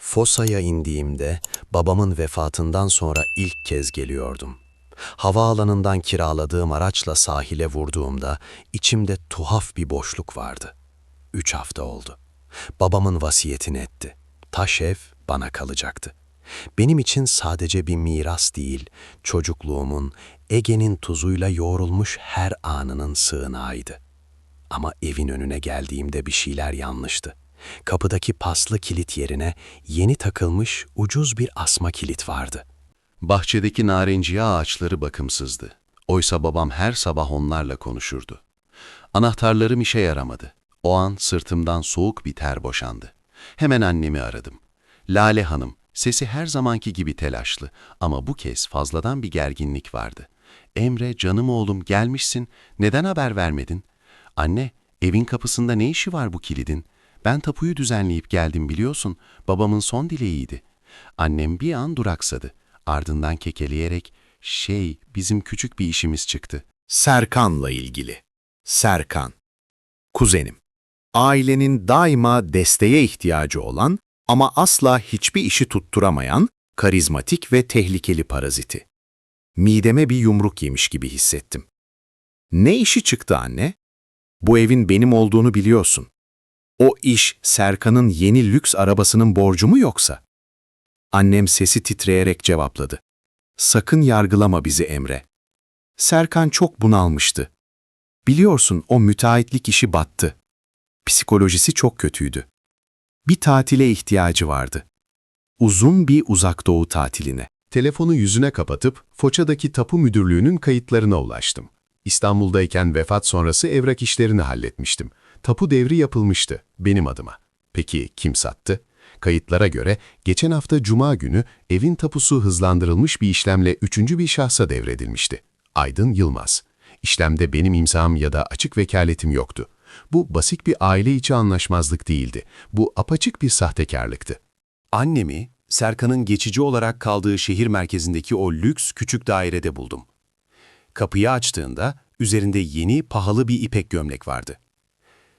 Fosa'ya indiğimde babamın vefatından sonra ilk kez geliyordum. Havaalanından kiraladığım araçla sahile vurduğumda içimde tuhaf bir boşluk vardı. Üç hafta oldu. Babamın vasiyetini etti. Taş ev bana kalacaktı. Benim için sadece bir miras değil, çocukluğumun, Ege'nin tuzuyla yoğrulmuş her anının sığınağıydı. Ama evin önüne geldiğimde bir şeyler yanlıştı. Kapıdaki paslı kilit yerine yeni takılmış ucuz bir asma kilit vardı. Bahçedeki narenciye ağaçları bakımsızdı. Oysa babam her sabah onlarla konuşurdu. Anahtarlarım işe yaramadı. O an sırtımdan soğuk bir ter boşandı. Hemen annemi aradım. Lale Hanım, sesi her zamanki gibi telaşlı ama bu kez fazladan bir gerginlik vardı. Emre, canım oğlum gelmişsin, neden haber vermedin? Anne, evin kapısında ne işi var bu kilidin? Ben tapuyu düzenleyip geldim biliyorsun, babamın son dileğiydi. Annem bir an duraksadı. Ardından kekeleyerek, şey, bizim küçük bir işimiz çıktı. Serkan'la ilgili. Serkan. Kuzenim. Ailenin daima desteğe ihtiyacı olan ama asla hiçbir işi tutturamayan, karizmatik ve tehlikeli paraziti. Mideme bir yumruk yemiş gibi hissettim. Ne işi çıktı anne? Bu evin benim olduğunu biliyorsun. O iş Serkan'ın yeni lüks arabasının borcu mu yoksa? Annem sesi titreyerek cevapladı. Sakın yargılama bizi Emre. Serkan çok bunalmıştı. Biliyorsun o müteahhitlik işi battı. Psikolojisi çok kötüydü. Bir tatile ihtiyacı vardı. Uzun bir uzak doğu tatiline. Telefonu yüzüne kapatıp Foça'daki tapu müdürlüğünün kayıtlarına ulaştım. İstanbul'dayken vefat sonrası evrak işlerini halletmiştim. Tapu devri yapılmıştı benim adıma. Peki kim sattı? Kayıtlara göre geçen hafta Cuma günü evin tapusu hızlandırılmış bir işlemle üçüncü bir şahsa devredilmişti. Aydın Yılmaz. İşlemde benim imzam ya da açık vekaletim yoktu. Bu basit bir aile içi anlaşmazlık değildi. Bu apaçık bir sahtekarlıktı. Annemi, Serkan'ın geçici olarak kaldığı şehir merkezindeki o lüks küçük dairede buldum. Kapıyı açtığında üzerinde yeni pahalı bir ipek gömlek vardı.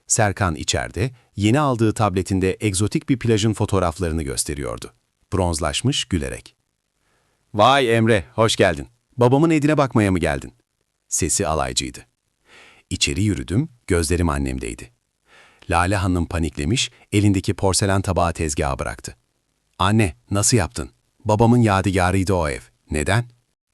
Serkan içeride yeni aldığı tabletinde egzotik bir plajın fotoğraflarını gösteriyordu. Bronzlaşmış gülerek. Vay Emre, hoş geldin. Babamın edine bakmaya mı geldin? Sesi alaycıydı. İçeri yürüdüm, gözlerim annemdeydi. Lale Hanım paniklemiş, elindeki porselen tabağı tezgaha bıraktı. Anne, nasıl yaptın? Babamın yadigarıydı o ev. Neden?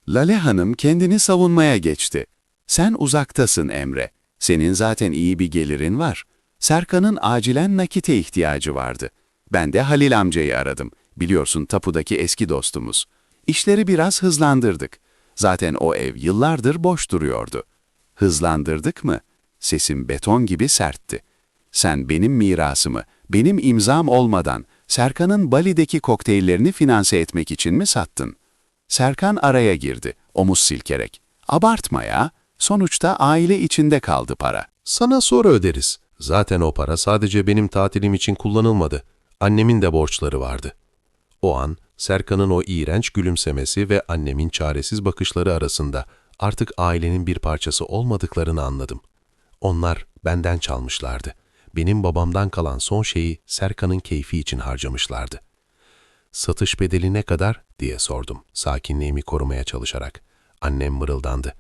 Lale Hanım kendini savunmaya geçti. Sen uzaktasın Emre. Senin zaten iyi bir gelirin var. Serkan'ın acilen nakite ihtiyacı vardı. Ben de Halil amcayı aradım. Biliyorsun tapudaki eski dostumuz. İşleri biraz hızlandırdık. Zaten o ev yıllardır boş duruyordu. Hızlandırdık mı? Sesim beton gibi sertti. Sen benim mirasımı, benim imzam olmadan Serkan'ın Bali'deki kokteyllerini finanse etmek için mi sattın? Serkan araya girdi, omuz silkerek. Abartma ya, sonuçta aile içinde kaldı para. Sana sonra öderiz. Zaten o para sadece benim tatilim için kullanılmadı. Annemin de borçları vardı. O an Serkan'ın o iğrenç gülümsemesi ve annemin çaresiz bakışları arasında artık ailenin bir parçası olmadıklarını anladım. Onlar benden çalmışlardı. Benim babamdan kalan son şeyi Serkan'ın keyfi için harcamışlardı. Satış bedeli ne kadar diye sordum sakinliğimi korumaya çalışarak. Annem mırıldandı.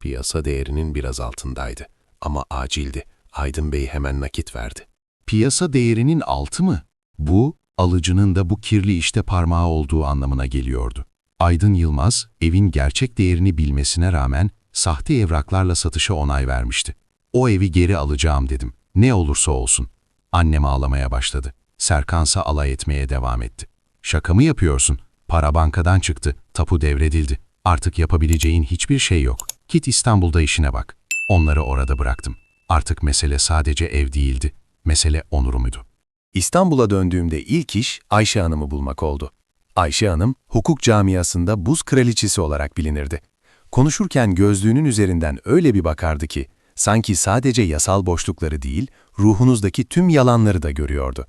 Piyasa değerinin biraz altındaydı ama acildi. Aydın Bey hemen nakit verdi. Piyasa değerinin altı mı? Bu, alıcının da bu kirli işte parmağı olduğu anlamına geliyordu. Aydın Yılmaz, evin gerçek değerini bilmesine rağmen sahte evraklarla satışa onay vermişti. O evi geri alacağım dedim. Ne olursa olsun. Annem ağlamaya başladı. Serkansa alay etmeye devam etti. Şaka mı yapıyorsun? Para bankadan çıktı, tapu devredildi. Artık yapabileceğin hiçbir şey yok. Git İstanbul'da işine bak. Onları orada bıraktım. Artık mesele sadece ev değildi. Mesele onurumuydu. İstanbul'a döndüğümde ilk iş Ayşe Hanım'ı bulmak oldu. Ayşe Hanım, hukuk camiasında buz kraliçesi olarak bilinirdi. Konuşurken gözlüğünün üzerinden öyle bir bakardı ki, sanki sadece yasal boşlukları değil, ruhunuzdaki tüm yalanları da görüyordu.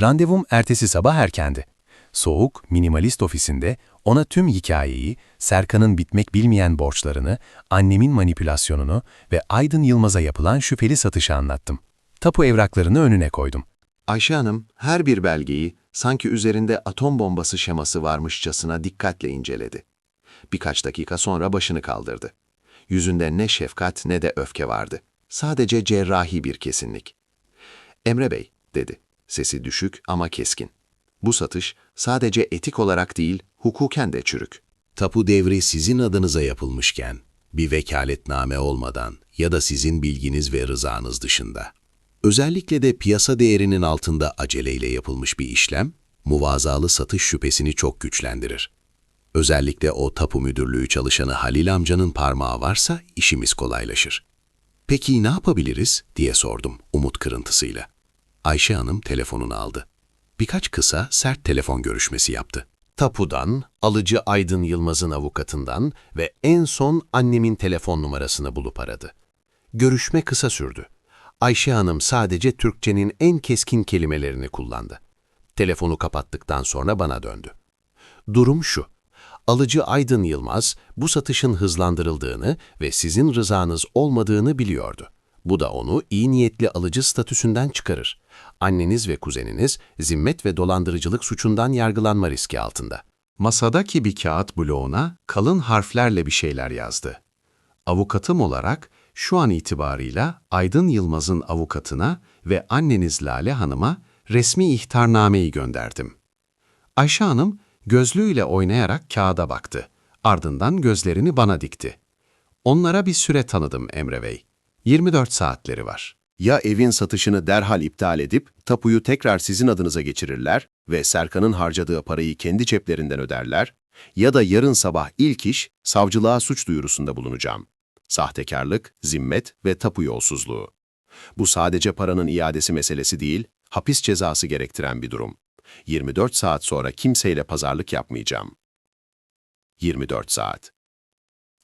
Randevum ertesi sabah erkendi. Soğuk, minimalist ofisinde ona tüm hikayeyi, Serkan'ın bitmek bilmeyen borçlarını, annemin manipülasyonunu ve Aydın Yılmaz'a yapılan şüpheli satışı anlattım. Tapu evraklarını önüne koydum. Ayşe Hanım her bir belgeyi sanki üzerinde atom bombası şeması varmışçasına dikkatle inceledi. Birkaç dakika sonra başını kaldırdı. Yüzünde ne şefkat ne de öfke vardı. Sadece cerrahi bir kesinlik. Emre Bey, dedi. Sesi düşük ama keskin. Bu satış sadece etik olarak değil, hukuken de çürük. Tapu devri sizin adınıza yapılmışken, bir vekaletname olmadan ya da sizin bilginiz ve rızanız dışında. Özellikle de piyasa değerinin altında aceleyle yapılmış bir işlem, muvazalı satış şüphesini çok güçlendirir. Özellikle o tapu müdürlüğü çalışanı Halil amcanın parmağı varsa işimiz kolaylaşır. Peki ne yapabiliriz diye sordum umut kırıntısıyla. Ayşe Hanım telefonunu aldı. Birkaç kısa, sert telefon görüşmesi yaptı. Tapudan, alıcı Aydın Yılmaz'ın avukatından ve en son annemin telefon numarasını bulup aradı. Görüşme kısa sürdü. Ayşe Hanım sadece Türkçenin en keskin kelimelerini kullandı. Telefonu kapattıktan sonra bana döndü. Durum şu. Alıcı Aydın Yılmaz bu satışın hızlandırıldığını ve sizin rızanız olmadığını biliyordu. Bu da onu iyi niyetli alıcı statüsünden çıkarır. Anneniz ve kuzeniniz zimmet ve dolandırıcılık suçundan yargılanma riski altında. Masadaki bir kağıt bloğuna kalın harflerle bir şeyler yazdı. Avukatım olarak şu an itibarıyla Aydın Yılmaz'ın avukatına ve anneniz Lale Hanım'a resmi ihtarnameyi gönderdim. Ayşe Hanım gözlüğüyle oynayarak kağıda baktı. Ardından gözlerini bana dikti. Onlara bir süre tanıdım Emre Bey. 24 saatleri var. Ya evin satışını derhal iptal edip tapuyu tekrar sizin adınıza geçirirler ve Serkan'ın harcadığı parayı kendi ceplerinden öderler ya da yarın sabah ilk iş savcılığa suç duyurusunda bulunacağım. Sahtekarlık, zimmet ve tapu yolsuzluğu. Bu sadece paranın iadesi meselesi değil, hapis cezası gerektiren bir durum. 24 saat sonra kimseyle pazarlık yapmayacağım. 24 saat.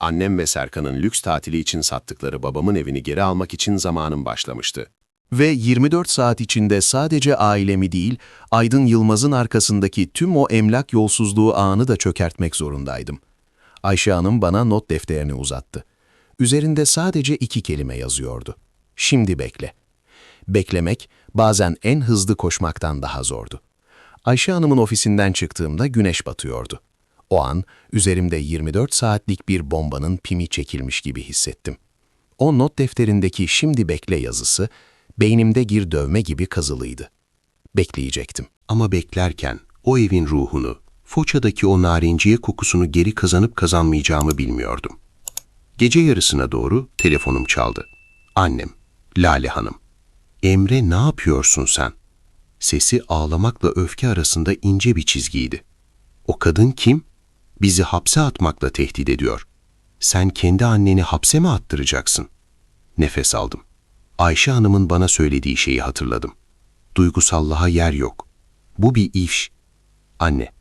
Annem ve Serkan'ın lüks tatili için sattıkları babamın evini geri almak için zamanım başlamıştı. Ve 24 saat içinde sadece ailemi değil, Aydın Yılmaz'ın arkasındaki tüm o emlak yolsuzluğu ağını da çökertmek zorundaydım. Ayşe Hanım bana not defterini uzattı. Üzerinde sadece iki kelime yazıyordu. Şimdi bekle. Beklemek bazen en hızlı koşmaktan daha zordu. Ayşe Hanım'ın ofisinden çıktığımda güneş batıyordu. O an üzerimde 24 saatlik bir bombanın pimi çekilmiş gibi hissettim. O not defterindeki şimdi bekle yazısı beynimde gir dövme gibi kazılıydı. Bekleyecektim. Ama beklerken o evin ruhunu, Foça'daki o narinciye kokusunu geri kazanıp kazanmayacağımı bilmiyordum. Gece yarısına doğru telefonum çaldı. Annem, Lale Hanım. Emre ne yapıyorsun sen? Sesi ağlamakla öfke arasında ince bir çizgiydi. O kadın kim? Bizi hapse atmakla tehdit ediyor. Sen kendi anneni hapse mi attıracaksın? Nefes aldım. Ayşe Hanım'ın bana söylediği şeyi hatırladım. Duygusallaha yer yok. Bu bir ifş. Anne,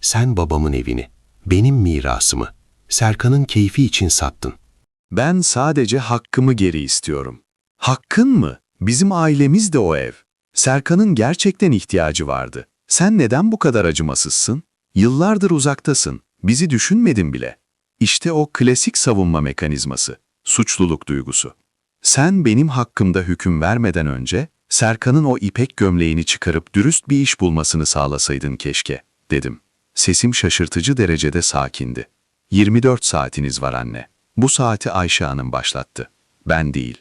sen babamın evini, benim mirasımı, Serkan'ın keyfi için sattın. Ben sadece hakkımı geri istiyorum. Hakkın mı? Bizim ailemiz de o ev. Serkan'ın gerçekten ihtiyacı vardı. Sen neden bu kadar acımasızsın? Yıllardır uzaktasın. Bizi düşünmedin bile. İşte o klasik savunma mekanizması. Suçluluk duygusu. Sen benim hakkımda hüküm vermeden önce Serkan'ın o ipek gömleğini çıkarıp dürüst bir iş bulmasını sağlasaydın keşke, dedim. Sesim şaşırtıcı derecede sakindi. 24 saatiniz var anne. Bu saati Ayşe Hanım başlattı. Ben değil.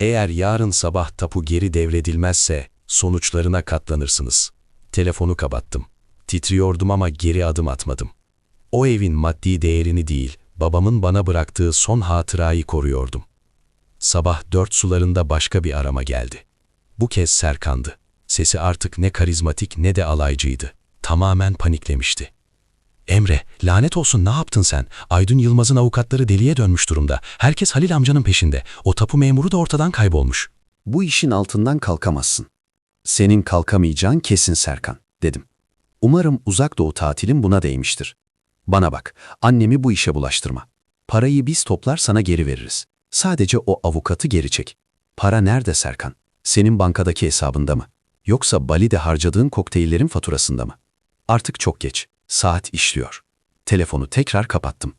Eğer yarın sabah tapu geri devredilmezse sonuçlarına katlanırsınız. Telefonu kapattım. Titriyordum ama geri adım atmadım. O evin maddi değerini değil, babamın bana bıraktığı son hatırayı koruyordum. Sabah dört sularında başka bir arama geldi. Bu kez Serkan'dı. Sesi artık ne karizmatik ne de alaycıydı. Tamamen paniklemişti. Emre, lanet olsun ne yaptın sen? Aydın Yılmaz'ın avukatları deliye dönmüş durumda. Herkes Halil amcanın peşinde. O tapu memuru da ortadan kaybolmuş. Bu işin altından kalkamazsın. Senin kalkamayacağın kesin Serkan, dedim. Umarım uzak doğu tatilin buna değmiştir. Bana bak, annemi bu işe bulaştırma. Parayı biz toplar sana geri veririz. Sadece o avukatı geri çek. Para nerede Serkan? Senin bankadaki hesabında mı? Yoksa Bali'de harcadığın kokteyllerin faturasında mı? Artık çok geç. Saat işliyor. Telefonu tekrar kapattım.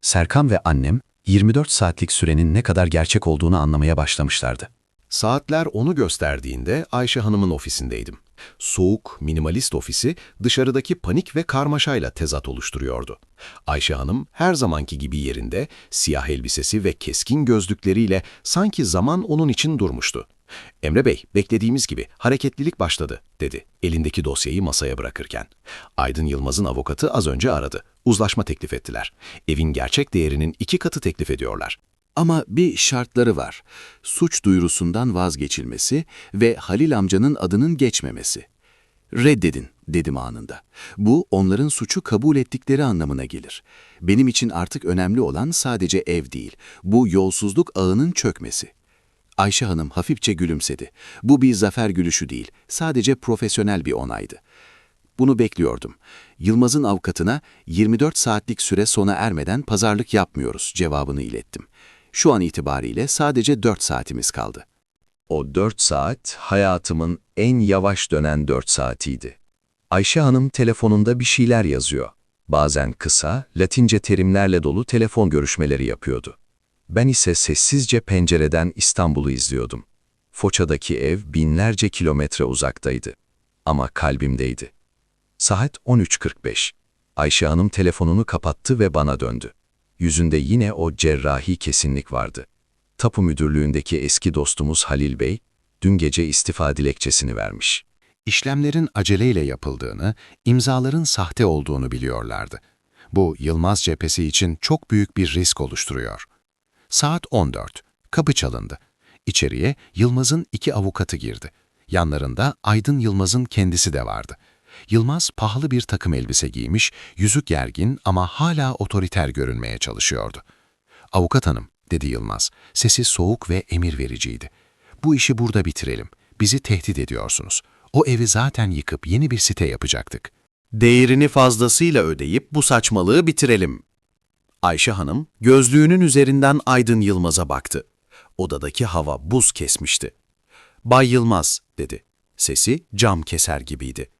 Serkan ve annem 24 saatlik sürenin ne kadar gerçek olduğunu anlamaya başlamışlardı. Saatler onu gösterdiğinde Ayşe Hanım'ın ofisindeydim. Soğuk, minimalist ofisi dışarıdaki panik ve karmaşayla tezat oluşturuyordu. Ayşe Hanım her zamanki gibi yerinde, siyah elbisesi ve keskin gözlükleriyle sanki zaman onun için durmuştu. Emre Bey, beklediğimiz gibi hareketlilik başladı, dedi elindeki dosyayı masaya bırakırken. Aydın Yılmaz'ın avukatı az önce aradı. Uzlaşma teklif ettiler. Evin gerçek değerinin iki katı teklif ediyorlar. Ama bir şartları var. Suç duyurusundan vazgeçilmesi ve Halil amcanın adının geçmemesi. Reddedin, dedim anında. Bu, onların suçu kabul ettikleri anlamına gelir. Benim için artık önemli olan sadece ev değil, bu yolsuzluk ağının çökmesi. Ayşe Hanım hafifçe gülümsedi. Bu bir zafer gülüşü değil, sadece profesyonel bir onaydı. Bunu bekliyordum. Yılmaz'ın avukatına 24 saatlik süre sona ermeden pazarlık yapmıyoruz cevabını ilettim. Şu an itibariyle sadece 4 saatimiz kaldı. O dört saat hayatımın en yavaş dönen dört saatiydi. Ayşe Hanım telefonunda bir şeyler yazıyor. Bazen kısa, latince terimlerle dolu telefon görüşmeleri yapıyordu. Ben ise sessizce pencereden İstanbul'u izliyordum. Foça'daki ev binlerce kilometre uzaktaydı. Ama kalbimdeydi. Saat 13.45. Ayşe Hanım telefonunu kapattı ve bana döndü. Yüzünde yine o cerrahi kesinlik vardı. Tapu müdürlüğündeki eski dostumuz Halil Bey, dün gece istifa dilekçesini vermiş. İşlemlerin aceleyle yapıldığını, imzaların sahte olduğunu biliyorlardı. Bu Yılmaz cephesi için çok büyük bir risk oluşturuyor. Saat 14. Kapı çalındı. İçeriye Yılmaz'ın iki avukatı girdi. Yanlarında Aydın Yılmaz'ın kendisi de vardı. Yılmaz pahalı bir takım elbise giymiş, yüzü gergin ama hala otoriter görünmeye çalışıyordu. Avukat hanım, dedi Yılmaz. Sesi soğuk ve emir vericiydi. Bu işi burada bitirelim. Bizi tehdit ediyorsunuz. O evi zaten yıkıp yeni bir site yapacaktık. Değerini fazlasıyla ödeyip bu saçmalığı bitirelim. Ayşe Hanım gözlüğünün üzerinden Aydın Yılmaz'a baktı. Odadaki hava buz kesmişti. Bay Yılmaz, dedi. Sesi cam keser gibiydi.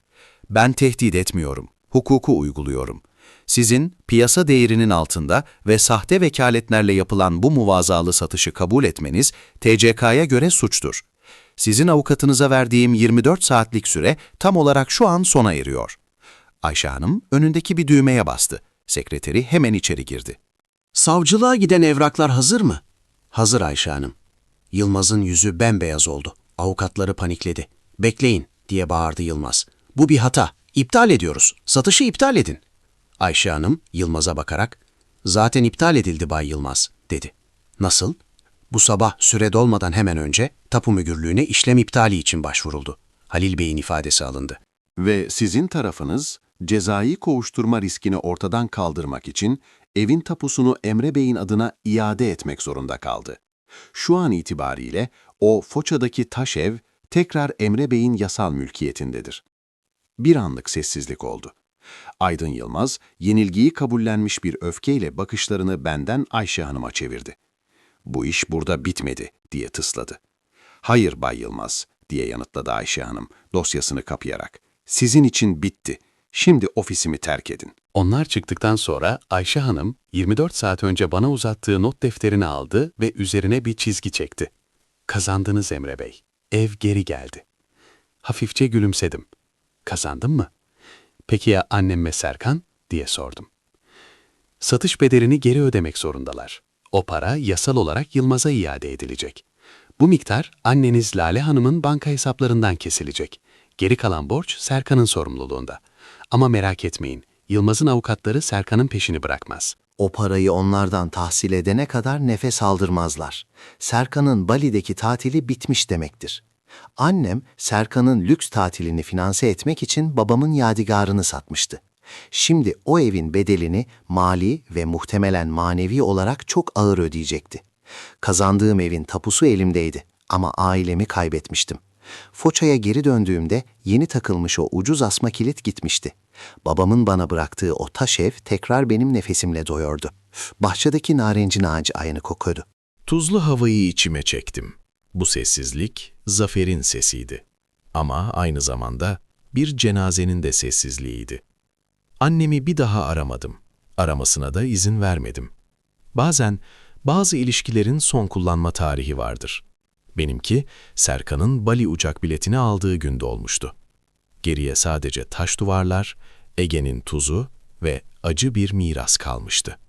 Ben tehdit etmiyorum, hukuku uyguluyorum. Sizin piyasa değerinin altında ve sahte vekaletlerle yapılan bu muvazalı satışı kabul etmeniz TCK'ya göre suçtur. Sizin avukatınıza verdiğim 24 saatlik süre tam olarak şu an sona eriyor. Ayşe Hanım önündeki bir düğmeye bastı. Sekreteri hemen içeri girdi. Savcılığa giden evraklar hazır mı? Hazır Ayşe Hanım. Yılmaz'ın yüzü bembeyaz oldu. Avukatları panikledi. Bekleyin diye bağırdı Yılmaz. Bu bir hata. İptal ediyoruz. Satışı iptal edin. Ayşe Hanım Yılmaz'a bakarak zaten iptal edildi Bay Yılmaz dedi. Nasıl? Bu sabah süre dolmadan hemen önce tapu müdürlüğüne işlem iptali için başvuruldu. Halil Bey'in ifadesi alındı. Ve sizin tarafınız cezai kovuşturma riskini ortadan kaldırmak için evin tapusunu Emre Bey'in adına iade etmek zorunda kaldı. Şu an itibariyle o Foça'daki taş ev tekrar Emre Bey'in yasal mülkiyetindedir. Bir anlık sessizlik oldu. Aydın Yılmaz, yenilgiyi kabullenmiş bir öfkeyle bakışlarını benden Ayşe Hanım'a çevirdi. Bu iş burada bitmedi, diye tısladı. Hayır Bay Yılmaz, diye yanıtladı Ayşe Hanım, dosyasını kapayarak. Sizin için bitti. Şimdi ofisimi terk edin. Onlar çıktıktan sonra Ayşe Hanım 24 saat önce bana uzattığı not defterini aldı ve üzerine bir çizgi çekti. Kazandınız Emre Bey. Ev geri geldi. Hafifçe gülümsedim. Kazandım mı? Peki ya annem ve Serkan? diye sordum. Satış bedelini geri ödemek zorundalar. O para yasal olarak Yılmaz'a iade edilecek. Bu miktar anneniz Lale Hanım'ın banka hesaplarından kesilecek. Geri kalan borç Serkan'ın sorumluluğunda. Ama merak etmeyin, Yılmaz'ın avukatları Serkan'ın peşini bırakmaz. O parayı onlardan tahsil edene kadar nefes aldırmazlar. Serkan'ın Bali'deki tatili bitmiş demektir. Annem Serkan'ın lüks tatilini finanse etmek için babamın yadigarını satmıştı. Şimdi o evin bedelini mali ve muhtemelen manevi olarak çok ağır ödeyecekti. Kazandığım evin tapusu elimdeydi ama ailemi kaybetmiştim. Foça'ya geri döndüğümde yeni takılmış o ucuz asma kilit gitmişti. Babamın bana bıraktığı o taş ev tekrar benim nefesimle doyordu. Bahçedeki narencin ağacı aynı kokuyordu. Tuzlu havayı içime çektim. Bu sessizlik zaferin sesiydi. Ama aynı zamanda bir cenazenin de sessizliğiydi. Annemi bir daha aramadım. Aramasına da izin vermedim. Bazen bazı ilişkilerin son kullanma tarihi vardır. Benimki Serkan'ın Bali uçak biletini aldığı günde olmuştu. Geriye sadece taş duvarlar, Ege'nin tuzu ve acı bir miras kalmıştı.